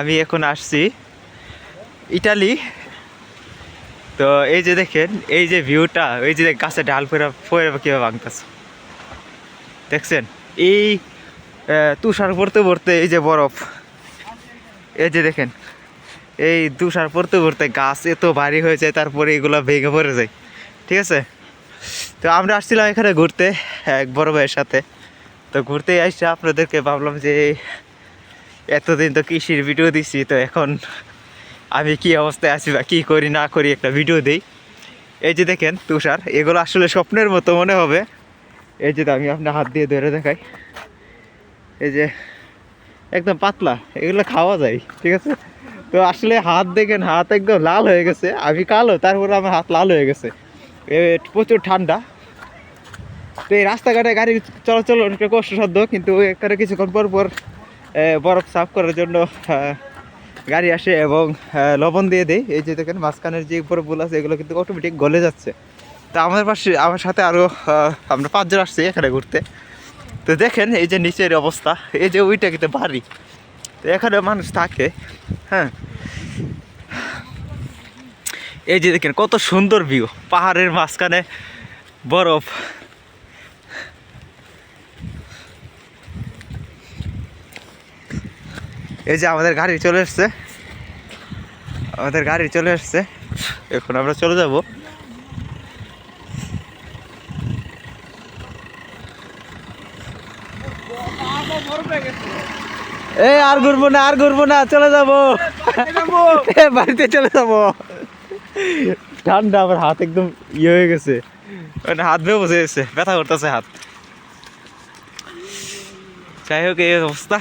আমি এখন আসছি ইটালি। তো এই যে দেখেন, এই যে ভিউটা এই যে গাছে ডাল ফেরা ফেরা কীভাবে ভাঙতেছে। দেখছেন? এই তুষার পড়তে পড়তে এই যে বরফ। এই যে দেখেন, এই তুষার পড়তে পড়তে গাছ এত ভারী হয়ে যায়, তারপরে এগুলো ভেঙে পড়ে যায়। ঠিক আছে? তো আমরা আসছিলাম এখানে ঘুরতে, এক বড় ভাইয়ের সাথে। তো ঘুরতে আসছে আপনাদেরকে ভাবলাম যে এতদিন তো কৃষির ভিডিও দিচ্ছি তো এখন আমি কি অবস্থায় আছি বা কী করি, না করি একটা ভিডিও দিই। এই যে দেখেন তুষার, এগুলো আসলে স্বপ্নের মতো মনে হবে। এই যে আমি আপনার হাত দিয়ে ধরে দেখাই। এই যে একদম পাতলা, এগুলো খাওয়া যায়, ঠিক আছে? তো আসলে হাত দেখেন, হাত একদম লাল হয়ে গেছে, আমি কালো, তারপরে আমার হাত লাল হয়ে গেছে। প্রচুর ঠান্ডা। তো এই রাস্তাঘাটে গাড়ি চলাচল অনেকটা কষ্টসাধ্য, কিন্তু এখানে কিছুক্ষণ পর পর বরফ সাফ করার জন্য গাড়ি আসে এবং লবণ দিয়ে দেয় এই যে দেখেন, মাঝখানের যে বরফগুলো আছে, এগুলো কিন্তু অটোমেটিক গলে যাচ্ছে। তো আমাদের পাশে, আমার সাথে আরও আমরা পাঁচজন আসছি এখানে ঘুরতে। তো দেখেন, এই যে নিচের অবস্থা, এই যে ওইটা কিন্তু বাড়ি তো এখানে মানুষ থাকে হ্যাঁ। এই যে দেখেন, কত সুন্দর ভিউ পাহাড়ের মাঝখানে বরফ। এই যে আমাদের গাড়ি চলে এসছে। আমাদের গাড়ি চলে এসছে। এখন আমরা চলে যাব। এই আর ঘুরবো না, আর ঘুরবো না, চলে যাব। বাড়িতে চলে যাব। ঠান্ডা, আমার হাত একদম ইয়ে হয়ে গেছে। মানে হাত বেয়ে বসে গেছে, ব্যথা করতেছে হাত। যাই হোক, এই অবস্থা।